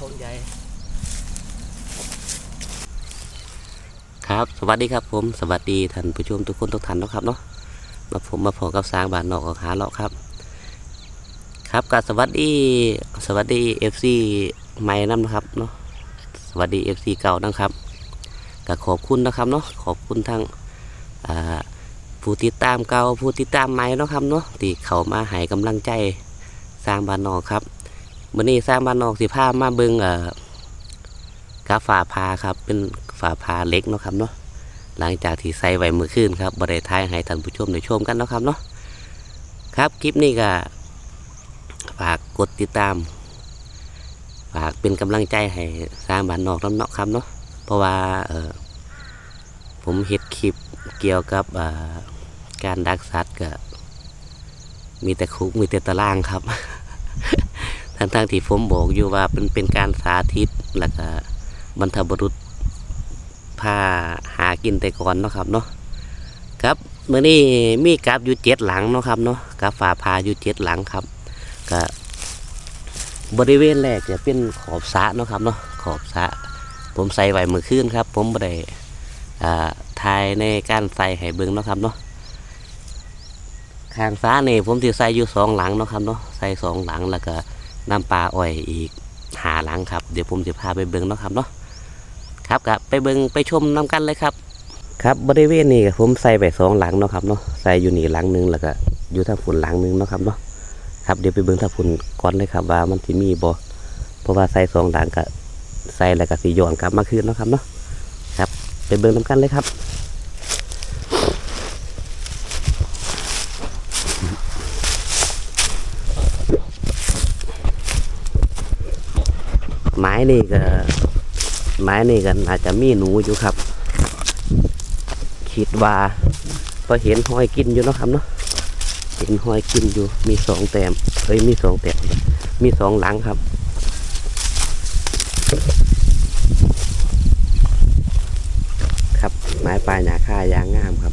คนใหญ่ ครับ สวัสดีครับผม สวัสดีท่านผู้ชมทุกคนทุกท่านนะครับเนาะ มาผมมาพอกับสร้างบ้านนอกออกหาเลาะครับ ครับก็สวัสดีสวัสดีเอฟซีใหม่นั่นนะครับเนาะ สวัสดีเอฟซีเก่านะครับก็ขอบคุณนะครับเนาะ ขอบคุณทั้งผู้ติดตามเก่าผู้ติดตามใหม่นะครับเนาะที่เขามาให้กำลังใจสร้างบ้านนอกครับ วันนี้สร้างบ้านนอกสิพามาเบิงเอ่อกาฝาพาครับ เป็นฝาพาเล็กเนาะครับเนาะหลังจากที่ใส่ไว้เมื่อคืนครับบริทายให้ท่านผู้ชมได้ชมกันเนาะครับเนาะครับคลิปนี้ก็ฝากกดติดตาม ฝากเป็นกำลังใจให้สร้างบ้านนอกน้ำเนาะครับเนาะเพราะว่าเออผมเห็ดคลิปเกี่ยวกับการดักสัตว์ก็มีแต่คุกมีแต่ตารางครับ ทั้งทงๆที่ผมบอกอยู่ว่าเป็นเป็นการสาธิตแล้วก็บรรทบรุษพาหากินแต่ก่อนเนาะครับเนาะครับเมื่อนี้มีกับอยู่เจ็ดหลังเนาะครับเนาะกับฝาพาอยู่เจ็ดหลังครับก็บริเวณแรกจะเป็นขอบสะเนาะครับเนาะขอบสะผมใส่ไว้เมื่อคืนครับ ผมบ่ได้อ่าทายในการใส่ให้เบิ่งเนาะครับเนาะข้างฟ้านี่ผมสิใส่อยู่สองหลังเนาะครับเนาะใส่สองหลังแล้วก็ น้ำปลาอ้อยอีกหาหลังครับ เดี๋ยวผมจะพาไปเบิ่งเนาะครับเนาะครับก็ไปเบิ่งไปชมน้กันเลยครับ ครับบริเวณนี้ผมใส่ไปสองหลังเนาะครับเนาะใส่อยู่นี่หลังหนึงแล้วก็อยู่ทางฝุ่นหลังหนึงเนาะครับเนาะครับเดี๋ยวไปเบิ่งถ้าพุ่นก่อนเลยครับว่ามันสิมีบ่เพราะว่าใส่สองด่างก็ใส่แล้วก็สิย้อนกลับมาคืนเนาะครับเนาะครับไปเบิ่งนํกันเลยครับ ม้นี่ก็ไม้นี่ก็อาจจะมีหนูอยู่ครับ คิดว่าพอเห็นหอยกินอยู่นะครับเนาะเห็นหอยกินอยู่มีสองแต้มเอ้ยมีสองแต้มมีสองหลังครับครับไม้ปลายหนาค่ายางงามครับ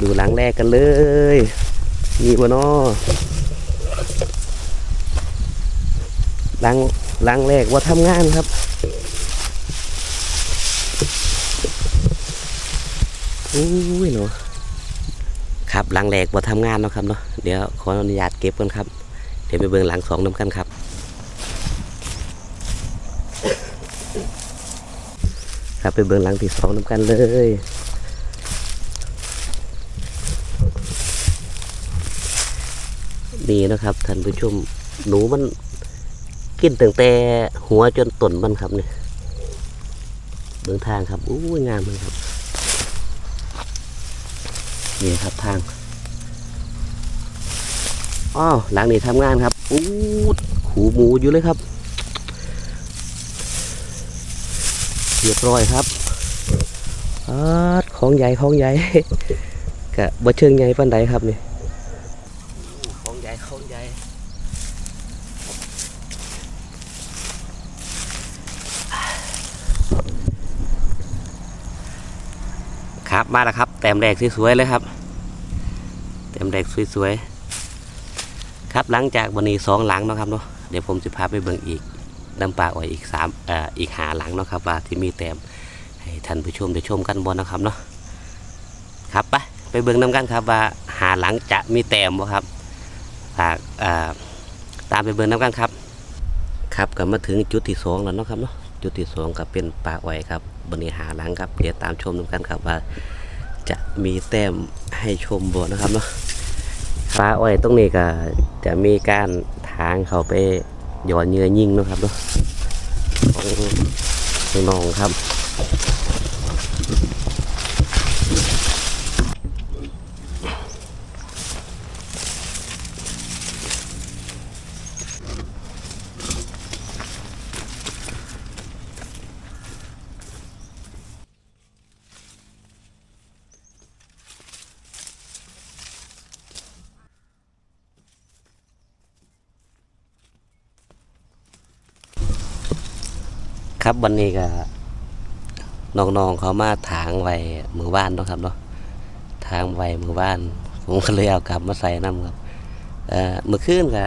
ดูหลังแรกกันเลย มีบนอ ลังลังแรกว่าทำงานครับอุ้ยเนาะครับลังแรกบ่าทำงานเนาะครับเนาะเดี๋ยวขออนุญาตเก็บกันครับ เดี๋ยวไปเบิ่งหลังสองน้ำกันครับ ครับไปเบิ่งหลังที่สองน้ำกันเลยนี่นะครับท่านผู้ชมหนูมัน กินตั้งแต่หัวจนต้นมันครับเนี่ยเบิ่งทางครับอู้ยงามเลยครับนี่ครับทางอ้าวหลังนี้ทำงานครับอู้หูหมูอยู่เลยครับเรียบร้อยครับอาของใหญ่ของใหญ่กะบ่เชิงใหญ่ปานใดครับนี่ของใหญ่ของใหญ่ ครับมาแล้วครับ แต้มแรกสวยๆเลยครับ แต้มแรกสวยๆครับหลังจากวันนี้สองหลังนะครับเนาะเดี๋ยวผมจะพาไปเบิ่งอีกน้ำปลาอ่อยอีกสามอ่ออีกหาหลังเนาะครับว่าที่มีแต้มให้ท่านผู้ชมได้ชมกันบนนะครับเนาะครับไปไปเบิ่งน้ำกันครับว่าหาหลังจะมีแต้มบ่ครับฝากอ่อตามไปเบิ่งน้ำกันครับ ครับก็มาถึงจุดที่สองแล้วเนาะครับเนาะจุดที่สองก็เป็นปลาอ่อยครับ บนนี้หาหลังครับ เดี๋ยวตามชมดูกันครับว่า จะมีแต้มให้ชมบ่นะครับเนาะฟ้าอ้อยตรงนี้ก็จะมีการทางเขาไปย้อนเนื้อยิ่งนะครับเนาะของน้องครับ ครับวันนี้ก็น้องๆเขามาถางไว้มือบ้านเนาะครับเนาะทางไว้มือบ้าน ผมก็เลยเอากลับมาใส่น้ำครับเอ่อเมื่อคืนก็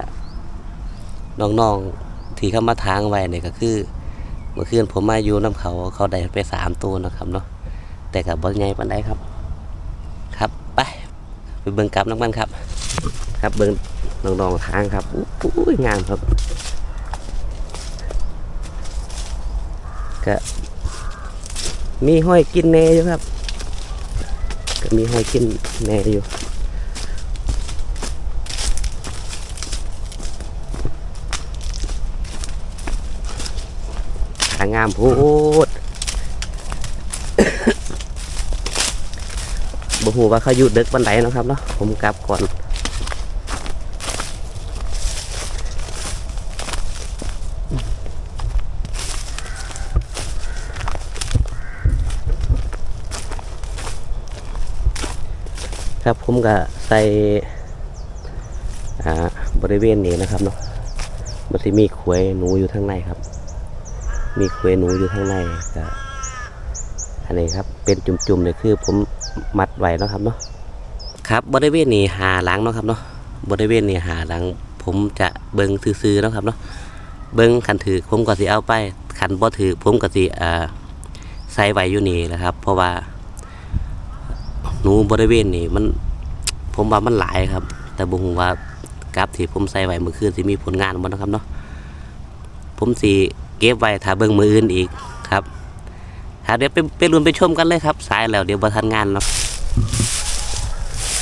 น้องๆที่เขามาทางไว้เนี่ยก็คือ เมื่อคืนผมมาอยู่น้ำเขาเขาได้ไปสามตัวนะครับเนาะแต่กับบอลใหญ่ปานใดครับ ครับไปไปเบิ่งกลับน้ำมันครับ ครับเบิ่งน้องๆทางครับอู้ยงามครับ ก็มีห้อยกินแน่อยู่ครับ ก็มีห้อยกินแน่อยู่หางามพูดบ่ฮู้ว่าเขาอยู่ดึกบันไดนะครับเนาะผมกลับก่อน ครับผมก็ใส่อ่าบริเวณนี้นะครับเนาะมันจะมีขวยหนูอยู่ข้างในครับ มีขวยหนูอยู่ข้างในก็อันนี้ครับเป็นจุ่มๆเนี่ยคือผมมัดไว้นะครับเนาะครับบริเวณนี้หาหลังเนาะครับเนาะบริเวณนี้หาหลัง ผมจะเบิ่งซื่อๆเนาะครับเนาะเบิ่งคันถือผมก็สิเอาไปคันบ่ถือผมก็สิอ่าใส่ไว้อยู่นี่นะครับ เพราะว่า หนูบริเวณนี้มัน ผมว่ามันหลายครับ แต่บ่ฮู้ว่ากราฟที่ผมใส่ไว้เมื่อคืนสิมีผลงานบ่เนาะครับเนาะผมสิเก็บไว้ถ้าเบิ่งมืออื่นอีกครับครับเดี๋ยวไปไปลุนไปชมกันเลยครับ สายแล้วเดี๋ยวบ่ทันงานเนาะ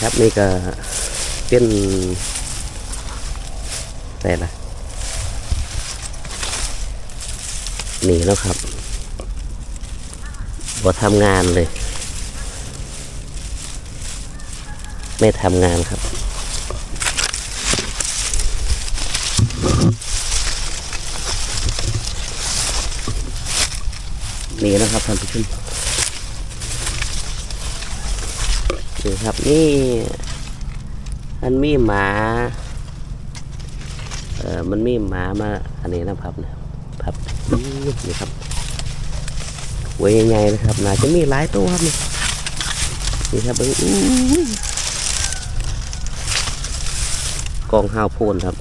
ครับนี่ก็เป็นอะไรล่ะนี่แล้วครับบ่ทำงานเลย ไม่ทำงานครับ นี่นะครับท่านผู้ชมนี่ครับนี่มันมีหมาเออมันมีหมามาอันนี้นะครับเนี่ยครับนี่ครับหัวใหญ่ๆนะครับน่าจะมีหลายตัวครับนี่นี่ครับเบิ้งอู้ย กองห้าวโพนครับ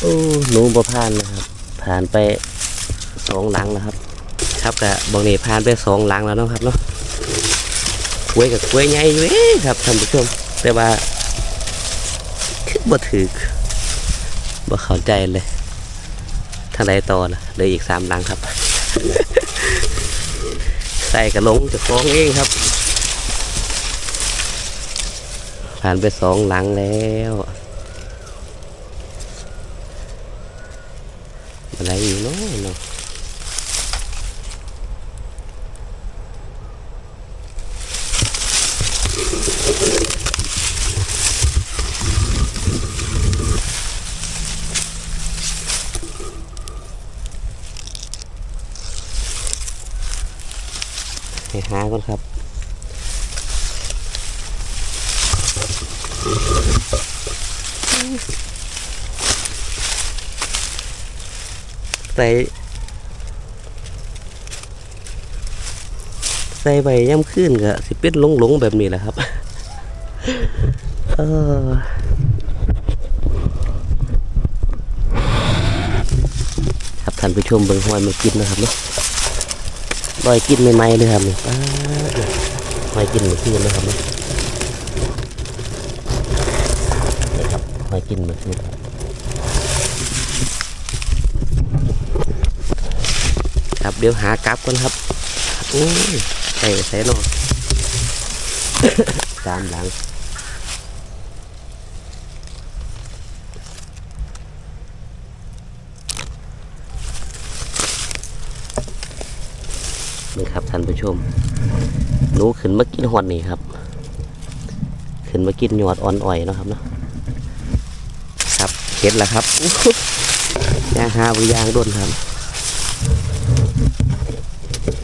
โอ้หนูบ่ผ่านนะครับ ผ่านไปสองหลังแล้วครับ ครับกะบางนี่ผ่านไปสองหลังแล้วนะครับเนาะกล้วยกับกล้วยใหญ่อยู่เอ๊ะครับท่านผู้ชม แต่ว่าคือบ่ถือบ่เข้าใจเลยทางใดต่อนะเหลยอีกสามหลังครับ ใส่กระลงจะฟ้องเองครับ ผ่านไปสองหลังแล้วอะไรอยู่เนาะเนาะให้หาก่อนครับ ใส่ใส่ใบย่ำขึ้นก็สิเป็นหลงๆแบบนี้แหละครับเออครับท่านผู้ชมเบิ่งหอยมากินนะครับเนาะหอยกินใหม่ๆเลยครับนี่ป้าดหอยกินเมื่อคืนนะครับเนาะนี่ครับหอยกินเมื่อคืนครับ ครับเดี๋ยวหากลับก่อนครับโอ้ยใส่ใส่นอตามหลังนี่ครับท่านผู้ชมหนูขึ้นมากินหอดนี่ครับ ขึ้นมากินหยอดอ่อนอ่อยเนาะครับเนาะครับเข็ดแล้วครับอู้หูยางหาบยางโดนครับ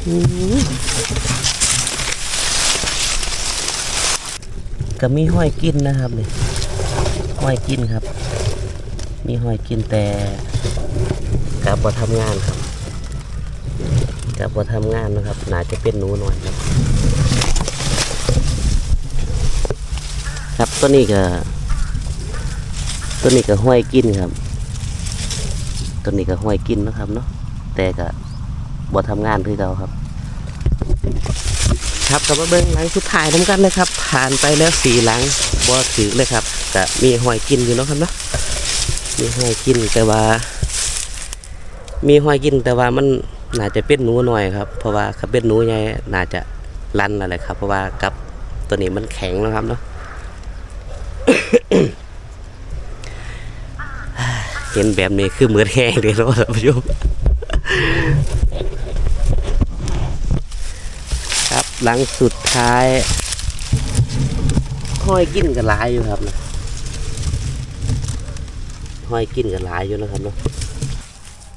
ก็มีห้อยกินนะครับนี่ห้อยกินครับ มีห้อยกินแต่กลับมาทำงานครับกลับมาทำงานนะครับน่าจะเป็นหนูหน่อยครับ ครับตัวนี้ก็ตัวนี้ก็ห้อยกินครับตัวนี้ก็ห้อยกินนะครับเนาะแต่ก็ บ่ทำงานคือเราครับ ครับก็มาเบิ้งหลังสุดท้ายทำกันเลยครับ ผ่านไปแล้วสี่หลังบ่ถือเลยครับก็มีหอยกินอยู่เนาะครับเนาะมีหอยกินแต่ว่า มีหอยกินแต่ว่ามันน่าจะเป็นหนูหน่อยครับ เพราะว่าถ้าเป็นหนูใหญ่น่าจะรันอะไรครับ เพราะว่ากับตัวนี้มันแข็งนะครับเนาะเห็นแบบนี้คือเหมือนแห้งเลยเนาะท่านผู้ชม ครับ หลังสุดท้าย ห้อยกินกันหลายอยู่ครับนะห้อยกินกันหลายอยู่นะครับเนาะ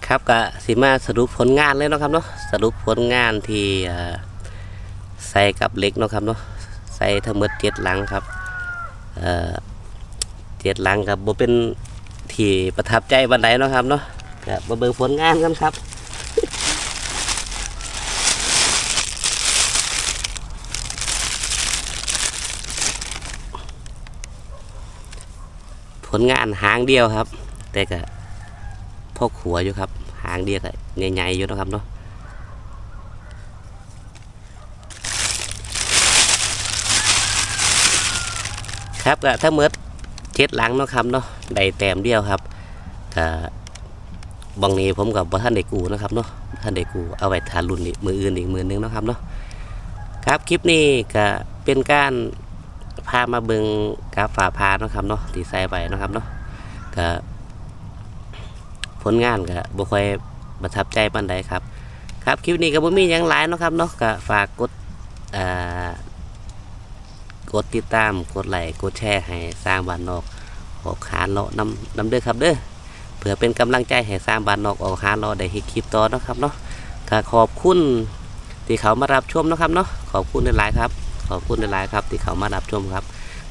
ครับก็สิมาสรุปผลงานเลยนะครับเนาะสรุปผลงานที่ใส่กับเหล็กนะครับเนาะใส่ทั้งหมดเจ็ดหลังครับเเจ็ดหลังครับบ่เป็นที่ประทับใจบันไดนะครับเนาะก็มาเบิ่งผลงานกันครับ ผลงานหางเดียวครับ แต่ก็พอขัวอยู่ครับ หางเดียวก็ใหญ่ๆอยู่นะครับเนาะครับก็ทั้งหมดเจ็ดหลังเนาะครับเนาะได้แต้มเดียวครับก็บางนี้ผมกับบ่ท่านได้กูนะครับเนาะท่านได้กูเอาไว้ทานรุ่นอีกมืออื่นอีกมือนึงนะครับเนาะครับคลิปนี้ก็เป็นการ พามาเบิงกราฟฝาพาเนาะครับเนาะที่ใส่ไปเนาะครับเนาะก็ผลงานก็บ่ค่อยประทับใจปานใดครับ ครับคลิปนี้ก็บ่มีหยังหลายเนาะครับเนาะก็ฝากกดอ่ากดติดตามกดไลค์กดแชร์ให้สร้างบ้านนอกออกหาเลาะนำนำเด้อครับเด้อเพื่อเป็นกำลังใจให้สร้างบ้านนอกออกหาเลาะได้เฮ็ดคลิปต่อเนาะครับเนาะก็ขอบคุณที่เขามารับชมนะครับเนาะขอบคุณหลายๆครับ ขอบคุณหลายๆครับที่เข้ามารับชมครับ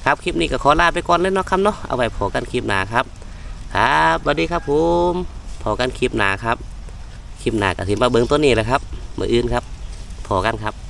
ครับคลิปนี้ก็ขอลาไปก่อนเลยเนาะครับเนาะเอาไว้พอกันคลิปหน้าครับ ครับสวัสดีครับผมพอกันคลิปหน้าครับ คลิปหน้ากับสิมาเบิ้งตัวนี้แหละครับมืออื่นครับพอกันครับ